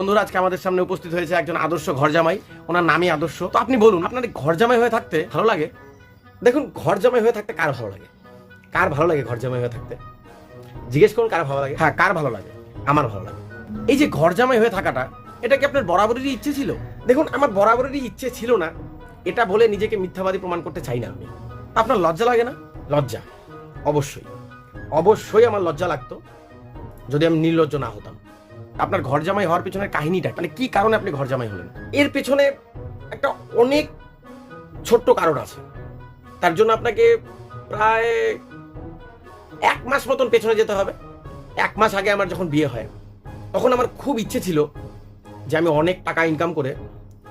বন্ধুরা, আজকে আমাদের সামনে উপস্থিত হয়েছে একজন আদর্শ ঘর জামাই ওনার নামই আদর্শ। তো আপনি বলুন, আপনার এই ঘর জামাই হয়ে থাকতে ভালো লাগে? দেখুন ঘর জামাই হয়ে থাকতে কার ভালো লাগে? কার ভালো লাগে ঘর জামাই হয়ে থাকতে? জিজ্ঞেস করুন, কার ভালো লাগে? হ্যাঁ কার ভালো লাগে? আমার ভালো লাগে। এই যে ঘর জামাই হয়ে থাকাটা, এটা কি আপনার বরাবরেরই ইচ্ছে ছিল? দেখুন, আমার বরাবরেরই ইচ্ছে ছিল না। এটা বলে নিজেকে মিথ্যাবাদী প্রমাণ করতে চাই না আমি। আপনার লজ্জা লাগে না? লজ্জা। অবশ্যই। অবশ্যই আমার লজ্জা লাগতো, যদি আমি নির্লজ্জ না হতাম। আপনার ঘর জামাই হওয়ার পেছনের কাহিনীটা মানে কি কারণে আপনি ঘর জামাই হলেন? এর পেছনে একটা অনেক ছোট্ট কারণ আছে। তার জন্য আপনাকে প্রায় এক মাস মতন পেছনে যেতে হবে। এক মাস আগে আমার যখন বিয়ে হয়, তখন আমার খুব ইচ্ছে ছিল যে আমি অনেক টাকা ইনকাম করে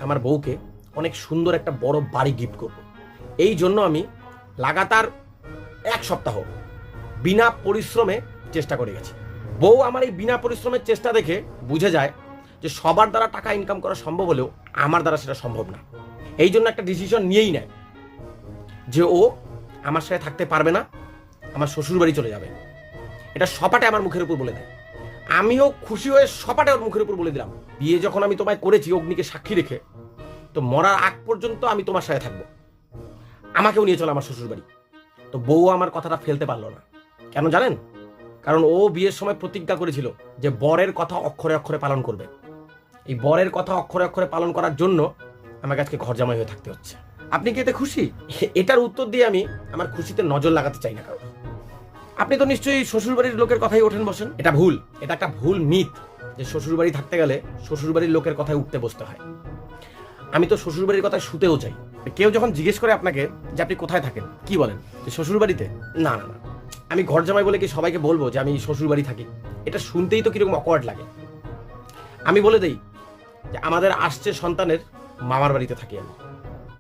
আমার বউকে অনেক সুন্দর একটা বড় বাড়ি গিফট করব। এই জন্য আমি লাগাতার এক সপ্তাহ বিনা পরিশ্রমে চেষ্টা করে গেছি। বউ আমার এই বিনা পরিশ্রমের চেষ্টা দেখে বুঝে যায় যে সবার দ্বারা টাকা ইনকাম করা সম্ভব হলেও আমার দ্বারা সেটা সম্ভব না। এই জন্য একটা ডিসিশন নিয়েই নেয় যে ও আমার সাথে থাকতে পারবে না, আমার শ্বশুর বাড়ি চলে যাবে। এটা সপাটে আমার মুখের উপর বলে দেয়। আমিও খুশি হয়ে সপাটে ওর মুখের উপর বলে দিলাম, বিয়ে যখন আমি তোমায় করেছি অগ্নিকে সাক্ষী রেখে, তো মরার আগ পর্যন্ত আমি তোমার সাথে থাকব। আমাকেও নিয়ে চলো আমার শ্বশুর বাড়ি তো বউ আমার কথাটা ফেলতে পারল না। কেন জানেন? কারণ ও বিয়ের সময় প্রতিজ্ঞা করেছিল যে বরের কথা অক্ষরে অক্ষরে পালন করবে। এই বরের কথা অক্ষরে অক্ষরে পালন করার জন্য আমাকে আজকে ঘর জামাই হয়ে থাকতে হচ্ছে। আপনি কি এতে খুশি? এটার উত্তর দিয়ে আমি আমার খুশিতে নজর লাগাতে চাই না কারণ আপনি তো নিশ্চয়ই শ্বশুরবাড়ির লোকের কথাই ওঠেন বসেন। এটা ভুল এটা একটা ভুল মিথ যে শ্বশুরবাড়ি থাকতে গেলে শ্বশুরবাড়ির লোকের কথায় উঠতে বসতে হয়। আমি তো শ্বশুরবাড়ির কথায় শুতেও চাই। কেউ যখন জিজ্ঞেস করে আপনাকে যে আপনি কোথায় থাকেন কি বলেন? যে শ্বশুরবাড়িতে? না না না। আমি ঘর জামাই বলে কি সবাইকে বলব যে আমি শ্বশুরবাড়ি থাকি? এটা শুনতেই তো কীরকম অকওয়ার্ড লাগে। আমি বলে দেই যে আমাদের আসছে সন্তানের মামার বাড়িতে থাকি আমি।